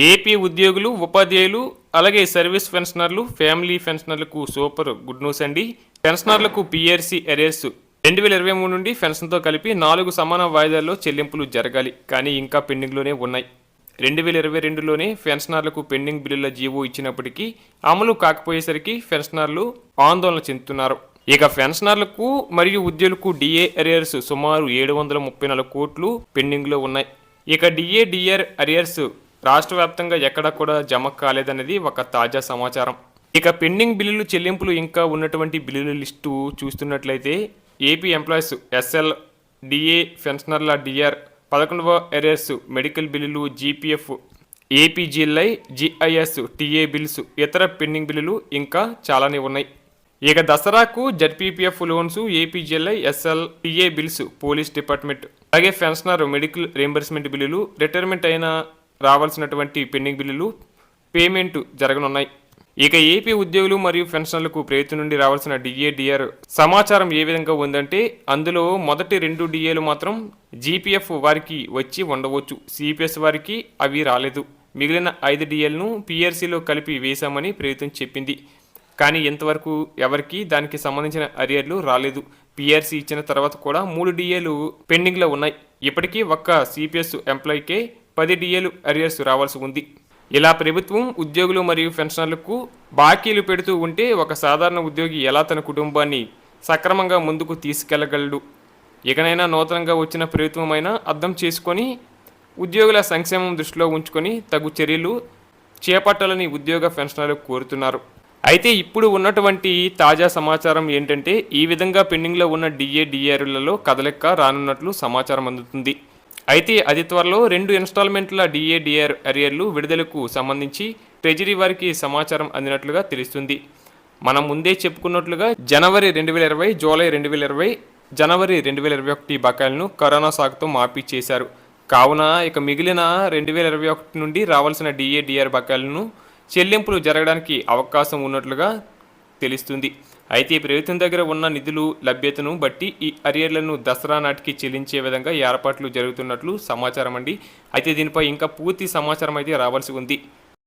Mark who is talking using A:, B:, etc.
A: AP ఉద్యోగులు ఉపాధ్యాయులు అలాగే సర్వీస్ పెన్షనర్లు ఫ్యామిలీ పెన్షనర్లకు సూపర్ గుడ్ న్యూస్ అండి. పెన్షనర్లకు పిఆర్సీ ఎరేర్స్ రెండు వేల ఇరవై మూడు నుండి పెన్షన్తో కలిపి నాలుగు సమాన వాయిదాల్లో చెల్లింపులు జరగాలి. కానీ ఇంకా పెండింగ్లోనే ఉన్నాయి. రెండు వేల ఇరవై రెండులోనే పెన్షనర్లకు పెండింగ్ బిల్లుల జీవో ఇచ్చినప్పటికీ అమలు కాకపోయేసరికి పెన్షనర్లు ఆందోళన చెందుతున్నారు. ఇక పెన్షనర్లకు మరియు ఉద్యోగులకు డిఏ అరియర్స్ సుమారు ఏడు వందల ముప్పై నాలుగు కోట్లు పెండింగ్లో ఉన్నాయి. ఇక డిఏ డిఆర్ అరియర్స్ రాష్ట్ర వ్యాప్తంగా ఎక్కడా కూడా జమ కాలేదనేది ఒక తాజా సమాచారం. ఇక పెండింగ్ బిల్లులు చెల్లింపులు ఇంకా ఉన్నటువంటి బిల్లుల లిస్టు చూస్తున్నట్లయితే ఏపీ ఎంప్లాయీస్ ఎస్ఎల్ డిఏ పెన్షనర్ల డిఆర్ పదకొండవ ఎరియర్స్ మెడికల్ బిల్లులు GPF APGLI GIS TA bills ఇతర పెండింగ్ బిల్లులు ఇంకా చాలానే ఉన్నాయి. ఇక దసరాకు ZPPF loans APGLI SL TA bills police department. అలాగే పెన్షనర్ మెడికల్ రీంబర్స్మెంట్ బిల్లులు రిటైర్మెంట్ అయిన రావాల్సినటువంటి పెండింగ్ బిల్లులు పేమెంట్ జరగనున్నాయి. ఇక ఏపీ ఉద్యోగులు మరియు పెన్షన్లకు ప్రభుత్వం నుండి రావాల్సిన డిఏ డిఆర్ సమాచారం ఏ విధంగా ఉందంటే అందులో మొదటి రెండు డిఏలు మాత్రం జీపీఎఫ్ వారికి వచ్చి ఉండవచ్చు. సిపిఎస్ వారికి అవి రాలేదు. మిగిలిన ఐదు డిఏలను పిఆర్సీలో కలిపి వేశామని ప్రభుత్వం చెప్పింది. కానీ ఇంతవరకు ఎవరికి దానికి సంబంధించిన అరియర్లు రాలేదు. పిఆర్సీ ఇచ్చిన తర్వాత కూడా మూడు డిఏలు పెండింగ్లో ఉన్నాయి. ఇప్పటికీ ఒక్క సిపిఎస్ ఎంప్లాయీకే పది డిఏలు అరియర్స్ రావాల్సి ఉంది. ఇలా ప్రభుత్వం ఉద్యోగులు మరియు పెన్షనర్లకు బాకీలు పెడుతూ ఉంటే ఒక సాధారణ ఉద్యోగి ఎలా తన కుటుంబాన్ని సక్రమంగా ముందుకు తీసుకెళ్ళగలడు? ఇకనైనా నూతనంగా వచ్చిన ప్రభుత్వమైనా అర్థం చేసుకొని ఉద్యోగుల సంక్షేమం దృష్టిలో ఉంచుకొని తగు చర్యలు చేపట్టాలని ఉద్యోగ పెన్షనర్లు కోరుతున్నారు. అయితే ఇప్పుడు ఉన్నటువంటి తాజా సమాచారం ఏంటంటే ఈ విధంగా పెండింగ్లో ఉన్న డిఏ డిఆర్లలో కదలెక్క రానున్నట్లు సమాచారం అందుతుంది. అయితే అది త్వరలో రెండు ఇన్స్టాల్మెంట్ల డిఏడిఆర్ అరియర్లు విడుదలకు సంబంధించి ట్రెజరీ వారికి సమాచారం అందినట్లుగా తెలుస్తుంది. మనం ముందే చెప్పుకున్నట్లుగా జనవరి రెండు వేల ఇరవై జూలై రెండు వేల ఇరవై జనవరి రెండు వేల ఇరవై ఒకటి బకాయిలను కరోనా సాగుతో మాఫీ చేశారు. కావున ఇక మిగిలిన రెండు వేల ఇరవై ఒకటి నుండి రావాల్సిన డిఏడిఆర్ బకాయిలను చెల్లింపులు జరగడానికి అవకాశం ఉన్నట్లుగా తెలుస్తుంది. అయితే ప్రభుత్వం దగ్గర ఉన్న నిధులు లభ్యతను బట్టి ఈ అరియర్లను దసరా నాటికి చెల్లించే విధంగా ఏర్పాట్లు జరుగుతున్నట్లు సమాచారం అండి అయితే దీనిపై ఇంకా పూర్తి సమాచారం అయితే రావాల్సి ఉంది.